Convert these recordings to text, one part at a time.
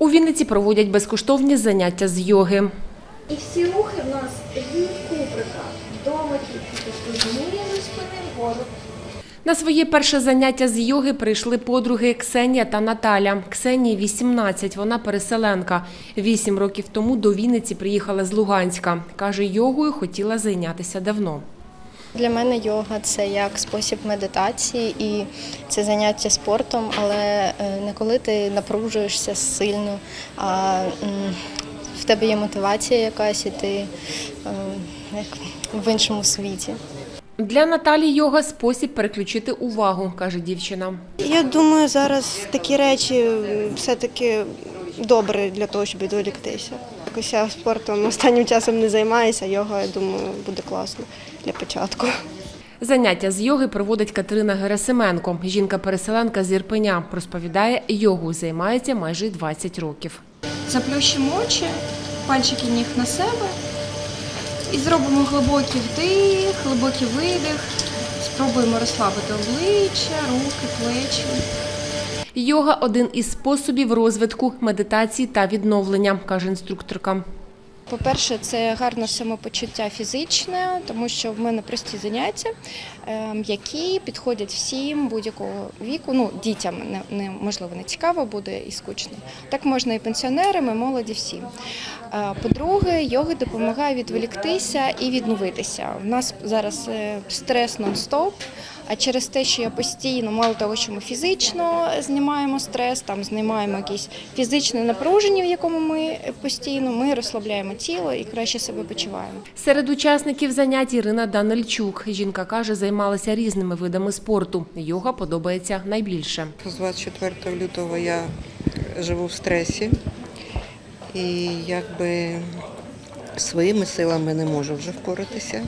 У Вінниці проводять безкоштовні заняття з йоги. І всі рухи в нас від куприка до маківки. Тобто спини вгору. На своє перше заняття з йоги прийшли подруги Ксенія та Наталя. Ксенії 18, вона переселенка. Вісім років тому до Вінниці приїхала з Луганська. Каже, йогою хотіла зайнятися давно. Для мене йога це як спосіб медитації і це заняття спортом, але е, не коли ти напружуєшся сильно, а в тебе є мотивація якась, і ти е, як в іншому світі. Для Наталі йога спосіб переключити увагу, каже дівчина. Я думаю, зараз такі речі все-таки добре для того, щоб відволіктися. Якось я спортом останнім часом не займаюся, йога, я думаю, буде класно для початку. Заняття з йоги проводить Катерина Герасименко. Жінка-переселенка з Ірпеня. Розповідає, йогою займається майже 20 років. Заплющимо очі, пальчики ніг на себе і зробимо глибокий вдих, глибокий видих. Спробуємо розслабити обличчя, руки, плечі. Йога один із способів розвитку медитації та відновлення, каже інструкторка. По-перше, це гарне самопочуття фізичне, тому що в мене прості заняття, ем, які підходять всім будь-якого віку. Ну, дітям не, можливо не цікаво буде і скучно. Так можна і пенсіонерам, і молоді всім. Е, По-друге, йога допомагає відволіктися і відновитися. У нас зараз е, стрес нон-стоп. А через те, що я постійно, мало того, що ми фізично знімаємо стрес, там знімаємо якісь фізичне напруження, в якому ми постійно, ми розслабляємо тіло і краще себе почуваємо. Серед учасників занять Ірина Данильчук. Жінка каже, займалася різними видами спорту. Йога подобається найбільше. З 24 лютого я живу в стресі і якби своїми силами не можу вже впоратися,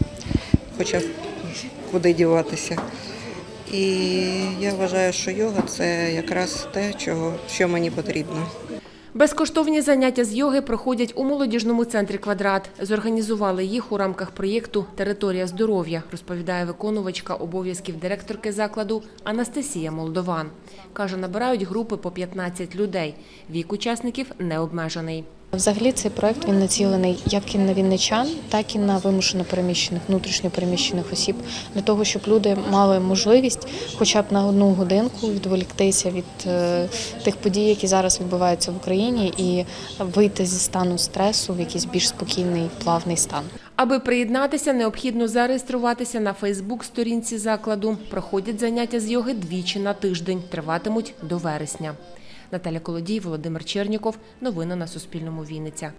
хоча куди діватися. І я вважаю, що йога це якраз те, чого, що мені потрібно. Безкоштовні заняття з йоги проходять у молодіжному центрі «Квадрат». Зорганізували їх у рамках проєкту Територія здоров'я, розповідає виконувачка обов'язків директорки закладу Анастасія Молдован. Каже, набирають групи по 15 людей. Вік учасників не обмежений. Взагалі цей проект він націлений як і на вінничан, так і на вимушено переміщених, внутрішньо переміщених осіб для того, щоб люди мали можливість, хоча б на одну годинку відволіктися від е, тих подій, які зараз відбуваються в Україні, і вийти зі стану стресу в якийсь більш спокійний, плавний стан. Аби приєднатися, необхідно зареєструватися на Фейсбук-сторінці закладу. Проходять заняття з йоги двічі на тиждень, триватимуть до вересня. Наталя Колодій, Володимир Черніков. Новини на Суспільному. Вінниця.